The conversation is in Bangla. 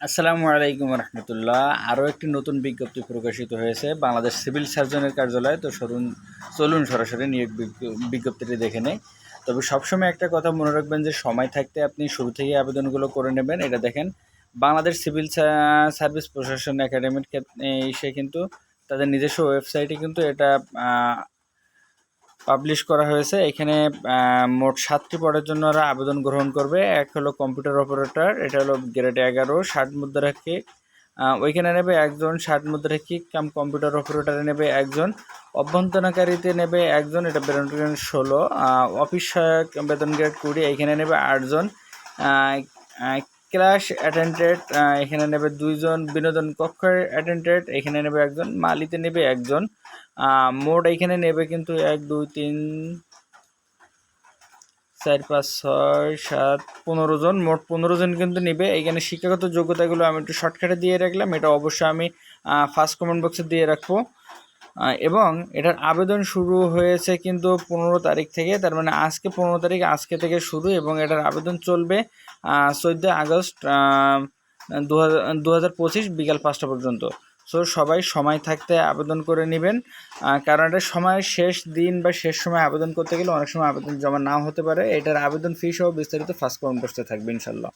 আসসালামু আলাইকুম রহমতুল্লাহ। আরও একটি নতুন বিজ্ঞপ্তি প্রকাশিত হয়েছে। বাংলাদেশ সিভিল সার্জনের কার্যালয়ে, তো সরুন, চলুন সরাসরি নিয়োগ বিজ্ঞ- বিজ্ঞপ্তিটি দেখে নেই। তবে সবসময় একটা কথা মনে রাখবেন যে, সময় থাকতে আপনি শুরু থেকে আবেদনগুলো করে নেবেন। এটা দেখেন, বাংলাদেশ সিভিল সার্ভিস প্রশাসন একাডেমির সে কিন্তু তাদের নিজস্ব ওয়েবসাইটে কিন্তু এটা পাবলিশ করা হয়েছে। এখানে মোট সাতটি পদের জন্য ওরা আবেদন গ্রহণ করবে। এক হলো কম্পিউটার অপারেটর এটা হলো গ্রেড এগারো, ষাট মুদ্রাক্ষিক। ওইখানে নেবে একজন, ষাট মুদ্রাক্ষিক, কাম কম্পিউটার অপারেটরে নেবে একজন। অভ্যন্তরণকারীতে নেবে একজন, এটা বেতন গ্রেড ষোলো। অফিস সহায়ক, বেতন গ্রেড কুড়ি, এখানে নেবে আটজন। ক্লাস অ্যাটেন্ডেড এখানে নেবে দুইজন বিনোদন কক্ষের অ্যাটেন্ডেড এখানে নেবে একজন মালিতে নেবে একজন। মোট এখানে নেবে কিন্তু এক, দুই, তিন, চার, পাঁচ, ছয়, সাত, পনেরো জন। মোট পনেরো জন কিন্তু নেবে। এখানে শিক্ষাগত যোগ্যতাগুলো আমি একটু শর্টকাটে দিয়ে রাখলাম। এটা অবশ্যই আমি ফার্স্ট কমেন্ট বক্সে দিয়ে রাখব। এবং এটার আবেদন শুরু হয়েছে কিন্তু পনেরো তারিখ থেকে, তার মানে আজকে পনেরো তারিখ, আজকে থেকে শুরু এবং এটার আবেদন চলবে চোদ্দোই আগস্ট দু হাজার পঁচিশ বিকাল পাঁচটা পর্যন্ত। সো সবাই সময় থাকতে আবেদন করে নেবেন কারণ এটা সময় শেষ দিন বা শেষ সময় আবেদন করতে গেলে অনেক সময় আবেদন জমা নাও হতে পারে। এটার আবেদন ফি সহ বিস্তারিত ফার্স্ট কমেন্ট করতে থাকবে ইনশাল্লাহ